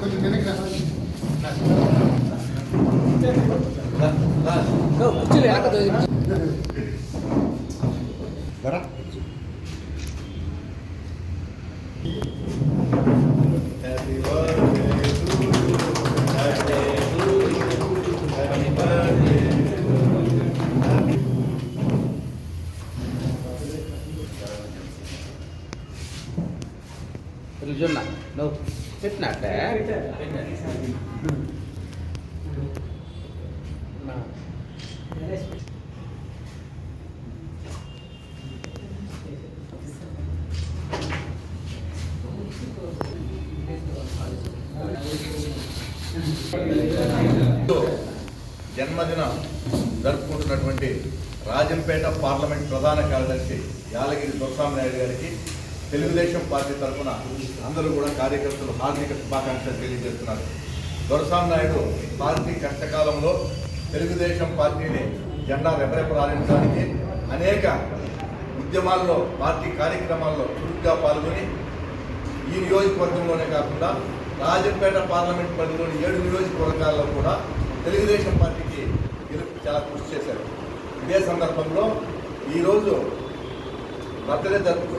కొంచెం వెనక్కి రా. కుర్చీలు వెనక నిల్చున్నా నువ్వు పెట్టినట్టే జన్మదినం జరుపుకుంటున్నటువంటి రాజంపేట పార్లమెంట్ ప్రధాన కార్యదర్శి యాలగిరి దొరస్వామి నాయుడు గారికి తెలుగుదేశం పార్టీ తరఫున అందరూ కూడా కార్యకర్తలు హార్దిక శుభాకాంక్షలు తెలియజేస్తున్నారు. దొరసాం నాయుడు పార్టీ కష్టకాలంలో తెలుగుదేశం పార్టీని జెండా రెపరెపరాలించడానికి అనేక ఉద్యమాల్లో పార్టీ కార్యక్రమాల్లో చురుగ్గా పాల్గొని ఈ నియోజకవర్గంలోనే కాకుండా రాజంపేట పార్లమెంట్ పరిధిలోని ఏడు నియోజకవర్గాల్లో కూడా తెలుగుదేశం పార్టీకి గెలుపు చాలా కృషి చేశారు. ఇదే సందర్భంలో ఈరోజు బర్త్డే జరుపు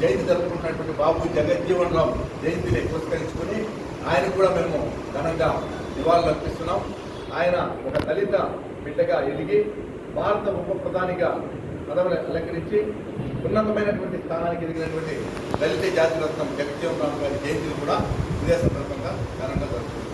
జయంతి జరుపుకున్నటువంటి బాబు జగజ్జీవన్ రావు జయంతిని పురస్కరించుకొని ఆయన కూడా మేము ఘనంగా నివాళులు అర్పిస్తున్నాం. ఆయన ఒక దళిత బిడ్డగా ఎదిగి భారత ఉప ప్రధానిగా పదవులు అలంకరించి ఉన్నతమైనటువంటి స్థానానికి ఎదిగినటువంటి దళిత జాతి రత్నం జగజ్జీవన్ రావు గారి జయంతిని కూడా ఇదే సందర్భంగా ఘనంగా జరుపుకుంటున్నాం.